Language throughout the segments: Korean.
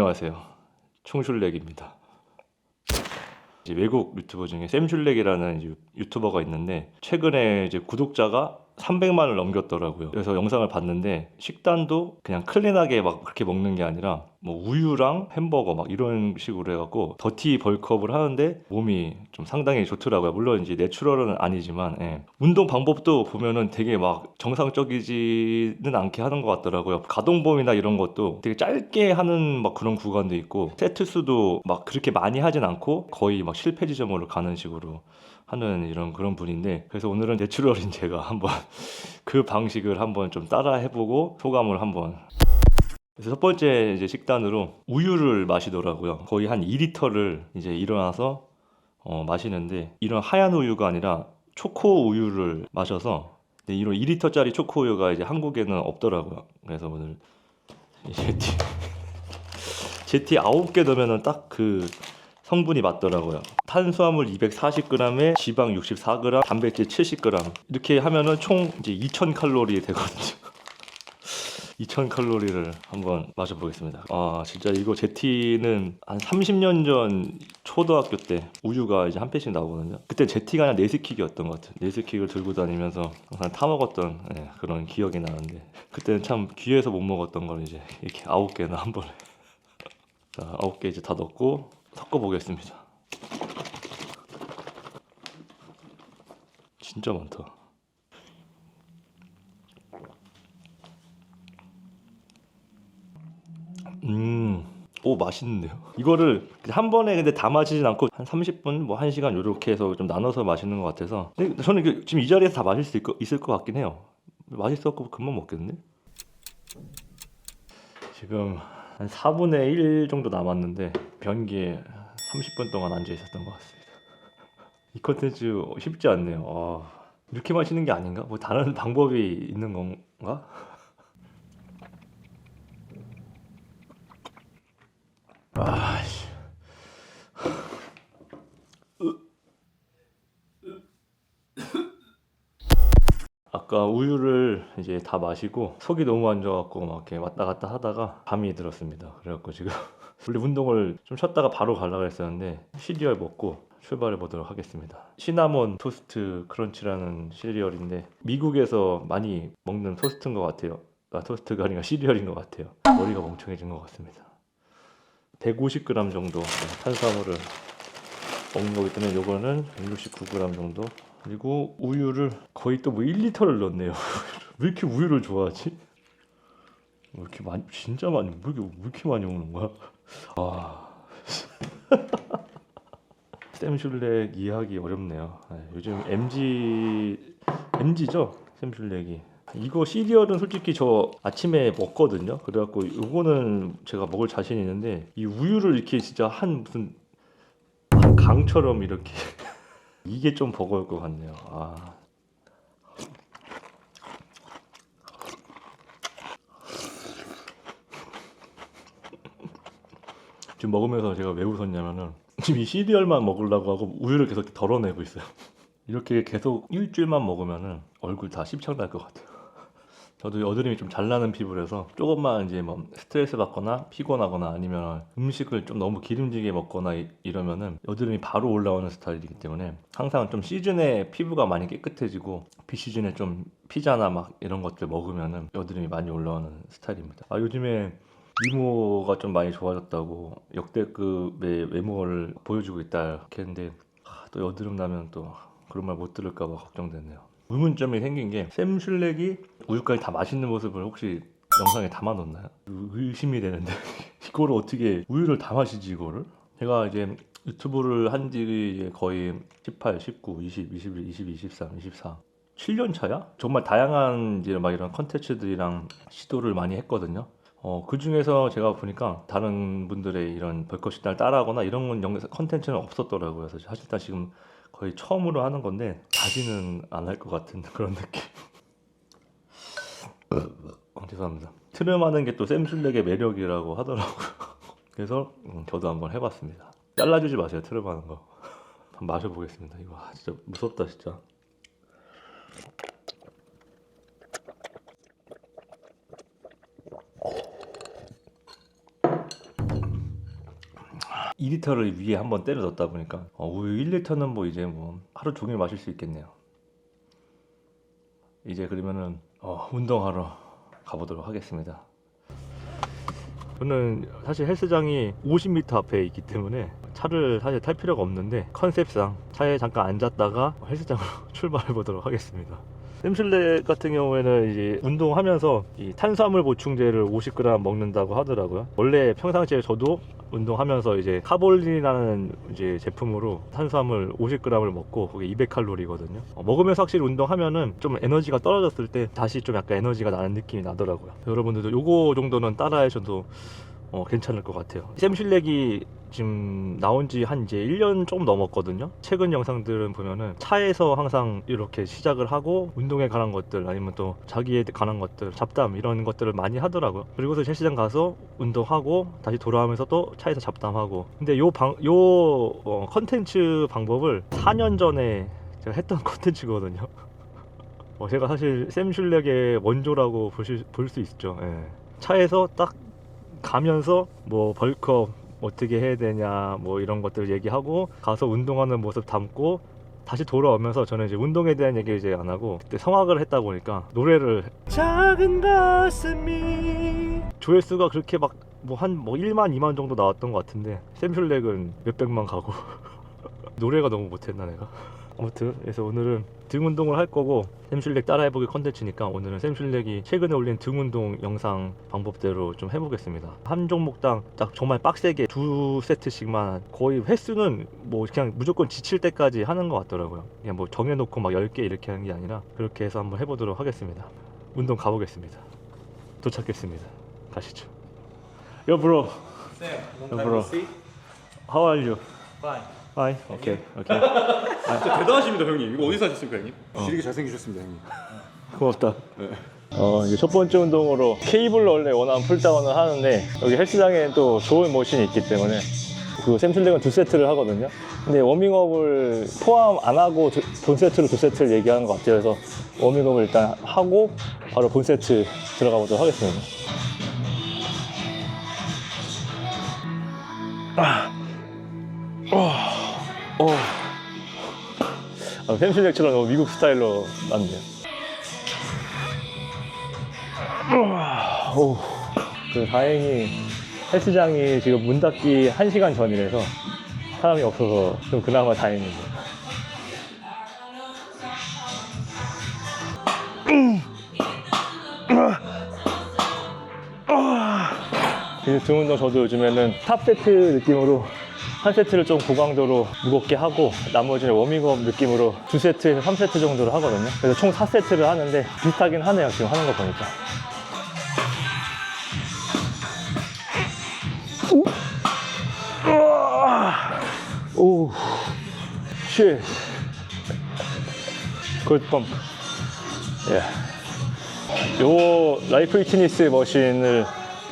안녕하세요. 총슐렉입니다. 외국 유튜버 중에 샘슐렉이라는 유튜버가 있는데 최근에 이제 구독자가 300만을 넘겼더라고요. 그래서 영상을 봤는데 식단도 그냥 클린하게 막 그렇게 먹는 게 아니라 뭐 우유랑 햄버거 막 이런 식으로 해갖고 더티 벌크업을 하는데 몸이 좀 상당히 좋더라고요. 물론 이제 내추럴은 아니지만 예. 운동 방법도 보면은 되게 막 정상적이지는 않게 하는 것 같더라고요. 가동범위나 이런 것도 되게 짧게 하는 막 그런 구간도 있고 세트 수도 막 그렇게 많이 하진 않고 거의 막 실패 지점으로 가는 식으로 하는 이런 그런 분인데 그래서 오늘은 내추럴인 제가 한번 그 방식을 한번 좀 따라 해보고 소감을 한번 그래서 첫 번째 이제 식단으로 우유를 마시더라고요. 거의 한 2리터를 이제 일어나서 어, 마시는데 이런 하얀 우유가 아니라 초코 우유를 마셔서 근데 이런 2리터짜리 초코 우유가 이제 한국에는 없더라고요. 그래서 오늘 제티 제티 9개 넣으면은 딱 그 성분이 맞더라고요. 탄수화물 240g에 지방 64g, 단백질 70g 이렇게 하면은 총 이제 2000 칼로리 되거든요. 2000 칼로리를 한번 마셔보겠습니다. 아 진짜 이거 제티는 한 30년 전 초등학교 때 우유가 이제 한 팩씩 나오거든요. 그때 제티가 아니라 네스킥이었던 것 같아요. 네스킥을 들고 다니면서 항상 타 먹었던 예, 그런 기억이 나는데 그때는 참 귀해서 못 먹었던 걸 이제 이렇게 아홉 개나 한 번에 자 아홉 개 이제 다 넣고 섞어 보겠습니다. 진짜 많다. 음, 오 맛있는데요. 이거를 한 번에 근데 다 마시진 않고 한 30분, 뭐 1시간 요렇게 해서 좀 나눠서 마시는 것 같아서. 근데 저는 그 지금 이 자리에서 다 마실 수 있, 있을 것 같긴 해요. 맛있었고 금방 먹겠는데? 지금 한 4분의 1 정도 남았는데 변기에 30분 동안 앉아 있었던 것 같습니다. 이 컨텐츠 쉽지 않네요. 아, 이렇게 마시는 게 아닌가? 뭐 다른 방법이 있는 건가? 아 씨. 아까 우유를 이제 다 마시고 속이 너무 안 좋아갖고 막 이렇게 왔다 갔다 하다가 밤이 들었습니다. 그래갖고 지금 원래 운동을 좀 쉬었다가 바로 가려고 했었는데 시리얼 먹고 출발해 보도록 하겠습니다. 시나몬 토스트 크런치라는 시리얼인데 미국에서 많이 먹는 토스트인 것 같아요. 아 토스트가 아니라 시리얼인 것 같아요. 머리가 멍청해진 것 같습니다. 150g 정도 탄수화물을 먹는 거기 때문에 요거는 169g 정도. 그리고 우유를 거의 또 뭐 1리터를 넣었네요. 왜 이렇게 우유를 좋아하지? 왜 이렇게 많이 진짜 많이 왜 이렇게, 왜 이렇게 많이 먹는 거야? 아. 샘슐렉 이해하기 어렵네요. 네, 요즘 MG MG죠? 샘슐렉이 이거 시리얼은 솔직히 저 아침에 먹거든요. 그래갖고 이거는 제가 먹을 자신 있는데 이 우유를 이렇게 진짜 한 무슨 한 강처럼 이렇게 이게 좀 버거울 것 같네요. 아. 지금 먹으면서 제가 왜 웃었냐면은 지금 이 시리얼만 먹으려고 하고 우유를 계속 덜어내고 있어요. 이렇게 계속 일주일만 먹으면은 얼굴 다 씹창 날 것 같아요. 저도 여드름이 좀 잘 나는 피부라서 조금만 이제 뭐 스트레스 받거나 피곤하거나 아니면 음식을 좀 너무 기름지게 먹거나 이, 이러면은 여드름이 바로 올라오는 스타일이기 때문에 항상 좀 시즌에 피부가 많이 깨끗해지고 비시즌에 좀 피자나 막 이런 것들 먹으면은 여드름이 많이 올라오는 스타일입니다. 아 요즘에 미모가 좀 많이 좋아졌다고 역대급의 외모를 보여주고 있다 이렇게 했는데 아, 또 여드름 나면 또 그런 말 못 들을까 봐 걱정되네요. 의문점이 생긴 게 샘슐렉이 우유까지 다 맛있는 모습을 혹시 영상에 담아놓나요? 의심이 되는데 이거를 어떻게 우유를 다 마시지 이거를? 제가 이제 유튜브를 한 지 거의 18, 19, 20, 21, 22, 23, 24 7년 차야? 정말 다양한 이제 막 이런 컨텐츠들이랑 시도를 많이 했거든요. 어, 그 중에서 제가 보니까 다른 분들의 이런 식단을 따라하거나 이런 건 컨텐츠는 없었더라고요. 그래서 사실상 지금 거의 처음으로 하는 건데 다시는 안 할 것 같은 그런 느낌. 어, 죄송합니다. 트름하는 게 또 샘슐렉의 매력이라고 하더라고요. 그래서 음, 저도 한번 해봤습니다. 잘라주지 마세요 트름하는 거. 한번 마셔보겠습니다. 이거 아, 진짜 무섭다 진짜. 2리터를 위에 한번 때려 넣다 보니까 어, 우유 1리터는 뭐 이제 뭐 하루 종일 마실 수 있겠네요. 이제 그러면은 어, 운동하러 가보도록 하겠습니다. 저는 사실 헬스장이 50m 앞에 있기 때문에 차를 사실 탈 필요가 없는데 컨셉상 차에 잠깐 앉았다가 헬스장으로 출발해 보도록 하겠습니다. 샘슐레 같은 경우에는 이제 운동하면서 이 탄수화물 보충제를 50g 먹는다고 하더라고요. 원래 평상시에 저도 운동하면서 이제 카볼린이라는 이제 제품으로 탄수화물 50g을 먹고 그게 200칼로리거든요. 어, 먹으면서 확실히 운동하면은 좀 에너지가 떨어졌을 때 다시 좀 약간 에너지가 나는 느낌이 나더라고요. 여러분들도 요거 정도는 따라하셔도 어, 괜찮을 것 같아요. 샘슐렉이 지금 나온 지 한 이제 1년 조금 넘었거든요. 최근 영상들은 보면은 차에서 항상 이렇게 시작을 하고 운동에 관한 것들 아니면 또 자기에 관한 것들, 잡담 이런 것들을 많이 하더라고요. 그리고서 헬스장 가서 운동하고 다시 돌아오면서 또 차에서 잡담하고. 근데 요 방, 요 어, 컨텐츠 방법을 4년 전에 제가 했던 컨텐츠거든요. 어, 제가 사실 샘 슐렉의 원조라고 볼수 있죠. 예. 차에서 딱 가면서 뭐 벌크업 어떻게 해야 되냐 뭐 이런 것들 얘기하고 가서 운동하는 모습 담고 다시 돌아오면서 저는 이제 운동에 대한 얘기를 이제 안 하고 그때 성악을 했다 보니까 노래를 작은 가슴이 조회수가 그렇게 막 뭐 한뭐 1만 2만 정도 나왔던 것 같은데 샘슐렉은 몇백만 가고 노래가 너무 못했나 내가 아무튼 그래서 오늘은 등 운동을 할 거고 샘슐렉 따라해보기 컨텐츠니까 오늘은 샘슐렉이 최근에 올린 등 운동 영상 방법대로 좀 해보겠습니다 한 종목당 딱 정말 빡세게 두 세트씩만 거의 횟수는 뭐 그냥 무조건 지칠 때까지 하는 것 같더라고요 그냥 뭐 정해놓고 막 10개 이렇게 하는 게 아니라 그렇게 해서 한번 해보도록 하겠습니다 운동 가보겠습니다 도착했습니다 가시죠 time bro. no see. How are you? Fine. Hi Okay Okay 진짜 대단하십니다 형님. 이거 어디서 하셨습니까 형님? 어. 지리게 잘생기셨습니다 형님. 고맙다. 어, 이제 첫 번째 운동으로 케이블로 원래 원하는 풀다운을 하는데 여기 헬스장에 또 좋은 머신이 있기 때문에 그 샘슐렉은 두 세트를 하거든요. 근데 워밍업을 포함 안 하고 두- 본 세트로 두 세트를 얘기하는 것 같아요. 그래서 워밍업을 일단 하고 바로 본 세트 들어가 보도록 하겠습니다. 아, 어, 어. 아, 샘슐렉처럼 너무 미국 스타일로 났네요. 오, 그 다행히 헬스장이 지금 문 닫기 1시간 전이라서 사람이 없어서 좀 그나마 다행입니다. 등 운동 저도 요즘에는 탑 세트 느낌으로 한 세트를 좀 고강도로 무겁게 하고 나머지는 워밍업 느낌으로 두 세트에서 3세트 정도로 하거든요. 그래서 총 4세트를 하는데 비슷하긴 하네요. 지금 하는 거 보니까. 오, 쉣. 굿 펌프. 예. 요 라이프 피트니스 머신을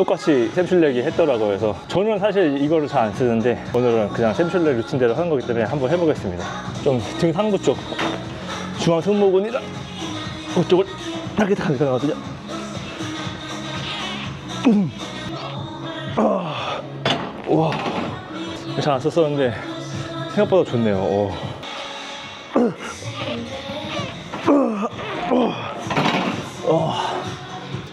똑같이 샘슐렉이 했더라고요. 그래서 저는 사실 이거를 잘 안 쓰는데 오늘은 그냥 샘슐렉 루틴대로 하는 거기 때문에 한번 해보겠습니다. 좀 등 상부 쪽 중앙 승모근이랑 그쪽을 타겟하게 되거든요. 음. 아, 와, 잘 안 썼었는데 생각보다 좋네요. 오.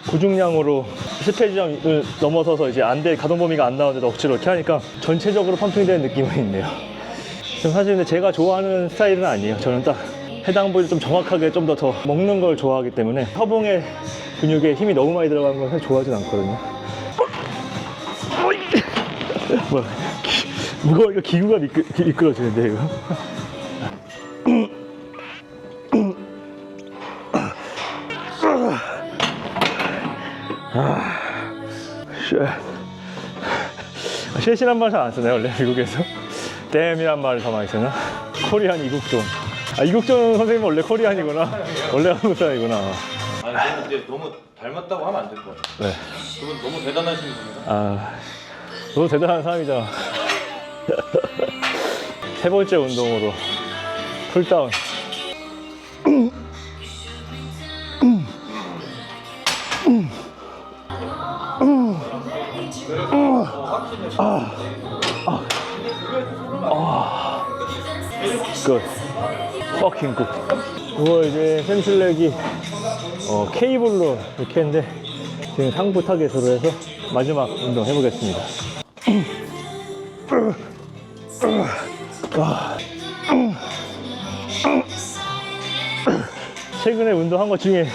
고중량으로 스페지점을 넘어서서 이제 안대 가동 범위가 안 나오는데 억지로 이렇게 하니까 전체적으로 펌핑되는 느낌은 있네요. 지금 사실 근데 제가 좋아하는 스타일은 아니에요. 저는 딱 해당 부위를 좀 정확하게 좀 더 더 먹는 걸 좋아하기 때문에 허봉의 근육에 힘이 너무 많이 들어가는 건 사실 좋아하진 않거든요. 뭐야, 기- 무거우니까 기구가 미끄, 미끄러지는데 이거. 쉣. 쉣이란 말 잘 안 쓰네 원래 미국에서 댐이란 말을 더 많이 쓰나? 코리안 이국종 아 이국종 선생님 원래 코리안이구나 원래 한국 사람이구나 아니 저는 근데 너무 닮았다고 하면 안 될 것 같아요. 네. 그분 너무 대단하신 분이라. 아 너무 대단한 사람이잖아 세 번째 운동으로 풀다운 굿. 퍼킹 굿. 이거 이제 샘슐렉이 어, 케이블로 이렇게 했는데 지금 상부 타겟으로 해서 마지막 운동 해보겠습니다. 최근에 운동한 것 중에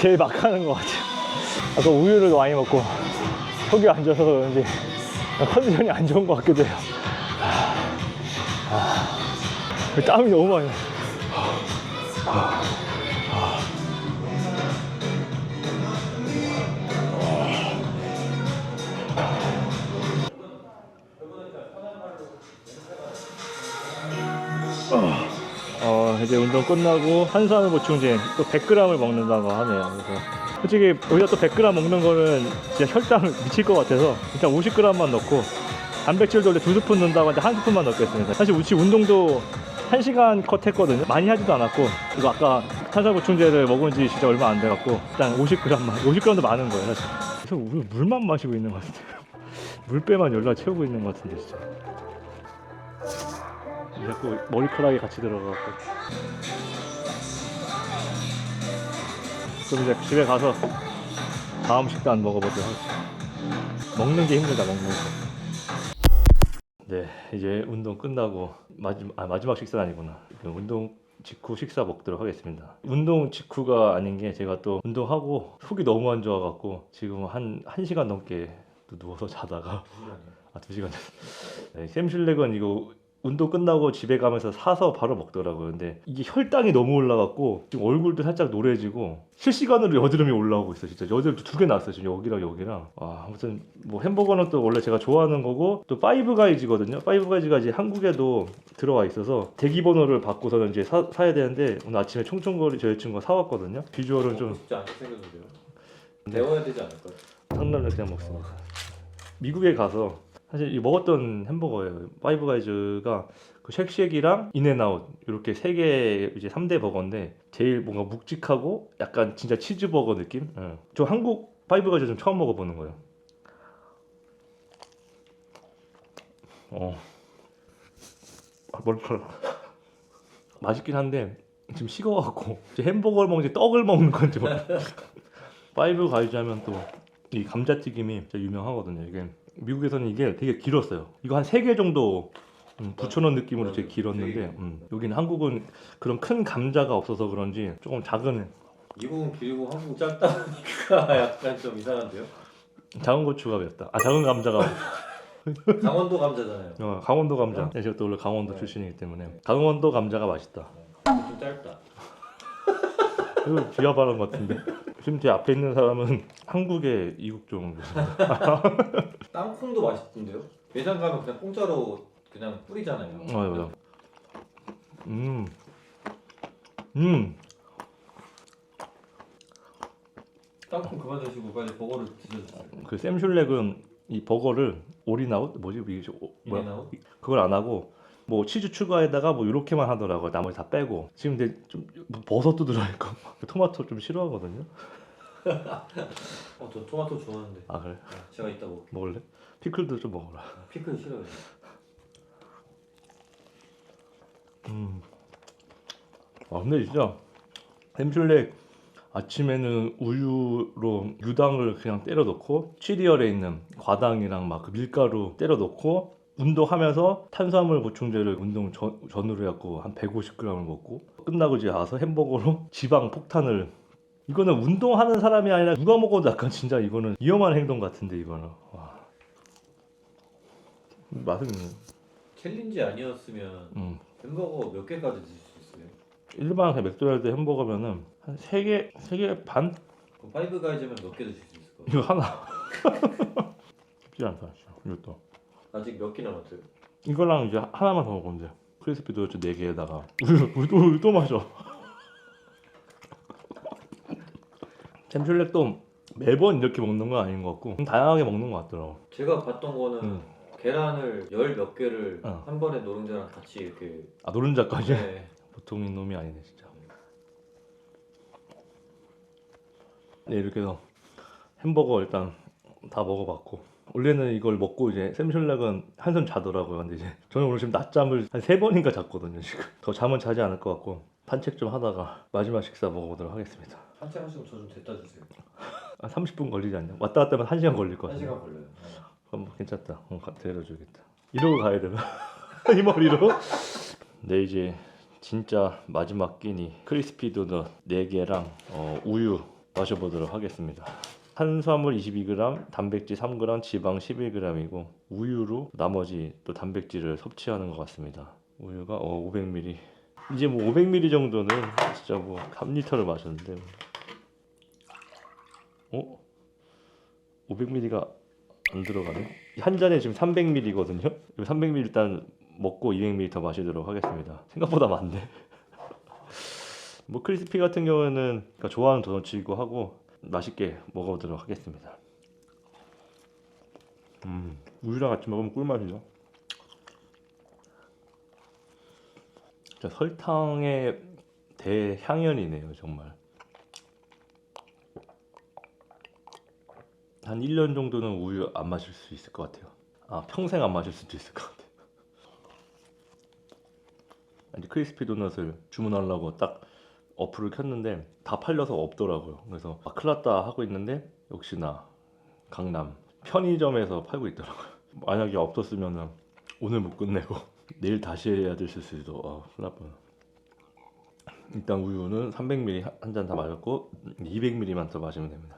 제일 막 하는 것 같아요. 아까 우유를 많이 먹고 속이 안 좋아서 그런지 컨디션이 안 좋은 것 같기도 해요. 아, 땀이 너무 많이 나요. 어, 이제 운동 끝나고 탄수화물 보충제 또 100g을 먹는다고 하네요. 그래서 솔직히 여기다 또 100g 먹는 거는 진짜 혈당 미칠 것 같아서 일단 50g만 넣고 단백질도 원래 두 스푼 넣는다고 하는데 한 스푼만 넣겠습니다. 사실 우치 운동도 1시간 컷 했거든요. 많이 하지도 않았고 이거 아까 탄수화물 보충제를 먹은 지 진짜 얼마 안 돼갖고 일단 50g만 50g도 많은 거예요 사실. 그래서 물, 물만 마시고 있는 것 같아요. 물배만 열라 채우고 있는 것 같은데 진짜. 자꾸 머리카락이 같이 들어가고 그럼 이제 집에 가서 다음 식단 먹어보도록 하겠습니다 먹는 게 힘들다 먹는 게 네 이제 운동 끝나고 마지막, 아, 마지막 식사는 아니구나. 그 운동 직후 식사 먹도록 하겠습니다. 운동 직후가 아닌 게 제가 또 운동하고 속이 너무 안 좋아갖고 지금 한 1시간 넘게 또 누워서 자다가 아, 두 시간. 네, 샘슐렉은 이거 운동 끝나고 집에 가면서 사서 바로 먹더라고요. 근데 이게 혈당이 너무 올라갔고 지금 얼굴도 살짝 노래지고 실시간으로 여드름이 올라오고 있어. 진짜 여드름 두 개 났어요. 지금 여기랑 여기랑. 와, 아무튼 뭐 햄버거는 또 원래 제가 좋아하는 거고 또 파이브 가이즈거든요. 파이브 가이즈가 이제 한국에도 들어와 있어서 대기 번호를 받고서는 이제 사, 사야 되는데 오늘 아침에 총총거리 저 여자친구가 사왔거든요. 비주얼은 좀 쉽지 않게 생겼는데요. 배워야 되지 않을까요? 상남을 그냥 먹습니다. 미국에 가서 사실 이 먹었던 햄버거예요. 파이브 가이즈가 그 쉑쉑이랑 인앤아웃 이렇게 세 개 이제 3대 버거인데 제일 뭔가 묵직하고 약간 진짜 치즈버거 느낌? 예. 저 한국 파이브 가이즈 좀 처음 먹어보는 거예요. 어. 아, 머리카락. 맛있긴 한데 지금 식어갖고 햄버거를 먹는지 떡을 먹는 건지 모르 파이브 가이즈 하면 또 이 감자튀김이 진짜 유명하거든요. 이게 미국에서는 이게 되게 길었어요. 이거 한 세 개 정도 음, 붙여놓은 느낌으로 되게 길었는데 음, 여기는 한국은 그런 큰 감자가 없어서 그런지 조금 작은 미국은 길고 한국 짧다 보니까 약간 좀 이상한데요? 작은 고추가 맵다. 아 작은 감자가 강원도 감자잖아요. 어, 강원도 감자. 네, 제가 또 원래 강원도 출신이기 때문에 강원도 감자가 맛있다. 좀 짧다. 이거 비하 발언 같은데. 지금 제 앞에 있는 사람은 한국의 이국종. 땅콩도 맛있던데요? 매장 가면 그냥 공짜로 그냥 뿌리잖아요. 아 맞아. 음. 음. 땅콩 그만 드시고 빨리 버거를 드셔주세요. 그 샘슐렉은 이 버거를 올인아웃 뭐지 이게 저- 어, 뭐야? 인앤아웃? 그걸 안 하고 뭐 치즈 추가에다가 뭐 이렇게만 하더라고요. 나머지 다 빼고 지금 근데 좀뭐 버섯도 들어있고 토마토 좀 싫어하거든요. 어, 저 토마토 좋아하는데. 아 그래 네, 제가 이따 먹. 먹을래? 피클도 좀 먹어라. 피클 싫어요. 음. 아 근데 진짜 햄슐렉 아침에는 우유로 유당을 그냥 때려 넣고 시리얼에 있는 과당이랑 막 그 밀가루 때려 넣고 운동하면서 탄수화물 보충제를 운동 전, 전으로 해갖고 한 150g을 먹고 끝나고 이제 와서 햄버거로 지방 폭탄을 이거는 운동하는 사람이 아니라 누가 먹어도 약간 진짜 이거는 위험한 행동 같은데 이거는 와. 맛은 있네. 챌린지 아니었으면 음. 햄버거 몇 개까지 드실 수 있어요? 일반 맥도날드 햄버거면은 한 3개, 3개 반? 그럼 파이브 가이즈면 몇 개 드실 수 있을 거예요? 이거 하나. 쉽지 않다, 진짜. 이것도. 아직 몇 개 남았어요? 이거랑 이제 하나만 더 먹으면 돼. 크리스피 도넛 4개에다가. 우유, 우유 또, 우유 또 마셔. 잼슐렉도 매번 이렇게 먹는 건 아닌 것 같고, 좀 다양하게 먹는 것 같더라고. 제가 봤던 거는 음. 계란을 열 몇 개를 어. 한 번에 노른자랑 같이 이렇게 아, 노른자까지? 네. 보통인 놈이 아니네, 진짜. 네, 이렇게 해서 햄버거 일단 다 먹어봤고, 원래는 이걸 먹고 이제 샘슐렉은 한숨 자더라고요. 근데 이제 저는 오늘 지금 낮잠을 한 세 번인가 잤거든요. 지금 더 잠은 자지 않을 것 같고 산책 좀 하다가 마지막 식사 먹어보도록 하겠습니다. 산책하시고 저 좀 데려다 주세요. 한 30분 걸리지 않냐? 왔다 갔다 하면 1시간 걸릴 것 한 같아요. 시간 걸려요. 그럼 뭐 괜찮다. 어, 가- 데려줘야겠다. 이러고 가야 되나? 이 머리로? 네 이제 진짜 마지막 끼니 크리스피 도넛 4개랑 어, 우유 마셔보도록 하겠습니다. 탄수화물 22g, 단백질 3g, 지방 11g이고 우유로 나머지 또 단백질을 섭취하는 것 같습니다. 우유가 어, 500ml. 이제 뭐 500ml 정도는 진짜 뭐 3리터를 마셨는데 어? 500ml가 안 들어가네. 한 잔에 지금 300ml거든요. 300ml 일단 먹고 200ml 더 마시도록 하겠습니다. 생각보다 많네. 뭐 크리스피 같은 경우에는 그러니까 좋아하는 도넛이고 하고 맛있게 먹어보도록 하겠습니다. 음, 우유랑 같이 먹으면 꿀맛이죠. 진짜 설탕의 대향연이네요, 정말. 한 1년 정도는 우유 안 마실 수 있을 것 같아요. 아, 평생 안 마실 수도 있을 것 같아요. 이제 크리스피 도넛을 주문하려고 딱 어플을 켰는데 다 팔려서 없더라고요. 그래서 아, 큰일 났다 하고 있는데 역시나 강남 편의점에서 팔고 있더라고요. 만약에 없었으면 오늘 못 끝내고 내일 다시 해야 됐을 수도 아, 큰일 날 뻔. 일단 우유는 300ml 한 잔 다 마셨고 200ml만 더 마시면 됩니다.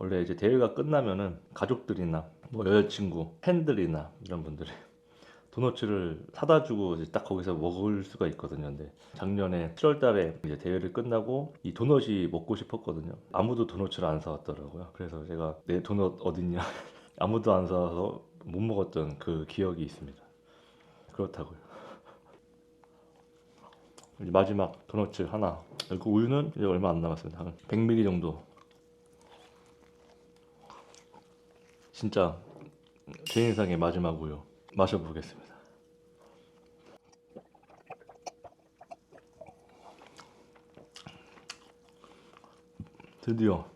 원래 이제 대회가 끝나면은 가족들이나 뭐 여자친구, 팬들이나 이런 분들이 도너츠를 사다 주고 이제 딱 거기서 먹을 수가 있거든요. 근데 작년에 7월 달에 이제 대회를 끝나고 이 도넛이 먹고 싶었거든요. 아무도 도너츠를 안 사왔더라고요. 그래서 제가 내 도넛 어딨냐? 아무도 안 사와서 못 먹었던 그 기억이 있습니다. 그렇다고요. 마지막 도너츠 하나. 그 우유는 이제 얼마 안 남았습니다. 한 100ml 정도 진짜 제 인생의 마지막 우유 마셔보겠습니다. 드디어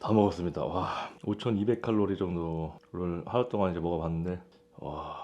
다 먹었습니다. 와, 5,200 칼로리 정도를 하루 동안 이제 먹어봤는데, 와,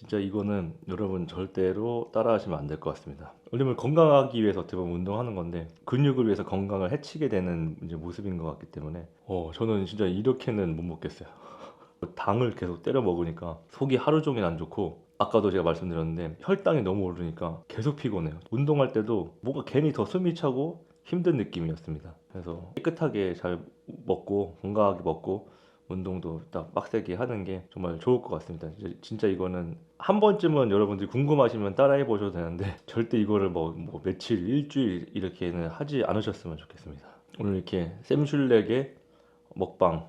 진짜 이거는 여러분 절대로 따라하시면 안 될 것 같습니다. 왜냐면 건강하기 위해서 어떻게 보면 운동하는 건데 근육을 위해서 건강을 해치게 되는 이제 모습인 것 같기 때문에 어 저는 진짜 이렇게는 못 먹겠어요. 당을 계속 때려 먹으니까 속이 하루 종일 안 좋고 아까도 제가 말씀드렸는데 혈당이 너무 오르니까 계속 피곤해요. 운동할 때도 뭔가 괜히 더 숨이 차고 힘든 느낌이었습니다. 그래서 깨끗하게 잘 먹고 건강하게 먹고 운동도 딱 빡세게 하는 게 정말 좋을 것 같습니다. 진짜 이거는 한 번쯤은 여러분들이 궁금하시면 따라해 보셔도 되는데 절대 이거를 뭐, 뭐 며칠, 일주일 이렇게는 하지 않으셨으면 좋겠습니다. 오늘 이렇게 샘슐렉의 먹방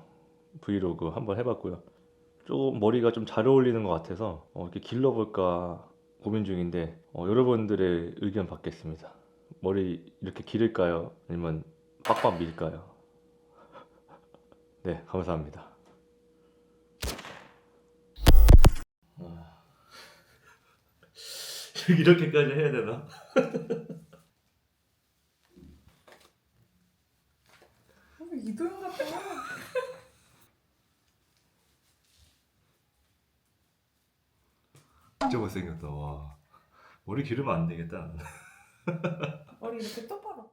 브이로그 한번 해봤고요. 조금 머리가 좀 잘 어울리는 것 같아서 어, 이렇게 길러볼까 고민 중인데 어, 여러분들의 의견 받겠습니다. 머리 이렇게 기를까요? 아니면 빡빡 밀까요? 네, 감사합니다. 이렇게까지 해야 되나? 이도영 같아. 진짜 못생겼다. 와. 머리 기르면 안 되겠다. 머리 이렇게 똑바로